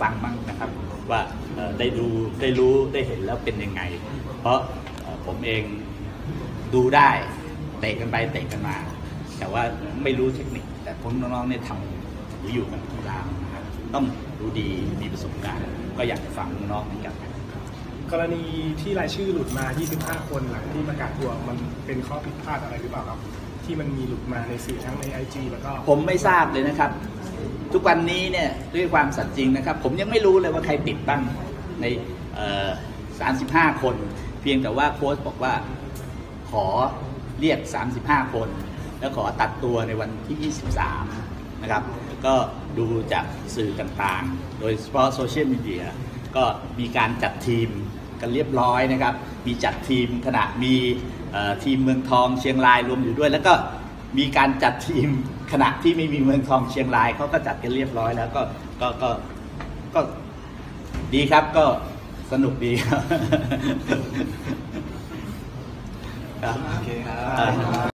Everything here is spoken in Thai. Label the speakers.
Speaker 1: ฟังบ้างนะครับ ว่าเอ่อได้ดูได้รู้ได้เห็นแล้วเป็นยังไง เพราะเอ่อผมเองดูได้เตะกันไปเตะกันมา แต่ว่าไม่รู้เทคนิค แต่ผมน้องๆเนี่ยทำหรืออยู่กับกีฬานะครับต้องรู้ดีมีประสบการณ์ ก็อยากจะฟังน้องๆเหมือนกัน
Speaker 2: กรณีที่รายชื่อหลุดมา 25 คนหลังที่ประกาศตัวมันเป็นข้อผิดพลาดอะไรหรือเปล่าครับ ที่มันมีหลุดมาในสื่อทั้งใน IG แล้วก็
Speaker 1: ผมไม่ทราบเลยนะครับ ทุกวันนี้เนี่ยด้วยความสัตย์จริงนะครับ ผมยังไม่รู้เลยว่าใครติดบ้างใน35คน เพียงแต่ว่าโค้ชบอกว่าขอเรียก 35 คน แล้วขอตัดตัวในวันที่ 23 นะครับ ก็ดูจากสื่อต่างๆ โดยเฉพาะโซเชียลมีเดีย ก็มีการจัดทีมกันเรียบร้อยนะครับ มีจัดทีมขณะมีทีมเมืองทองเชียงรายรวมอยู่ด้วย แล้วก็ มีการจัดทีมขณะที่ไม่มีเมืองทองเชียงรายเขาก็จัดกันเรียบร้อยแล้วก็ก็ก็ก็ดีครับก็สนุกดีครับ
Speaker 3: โอเคครับ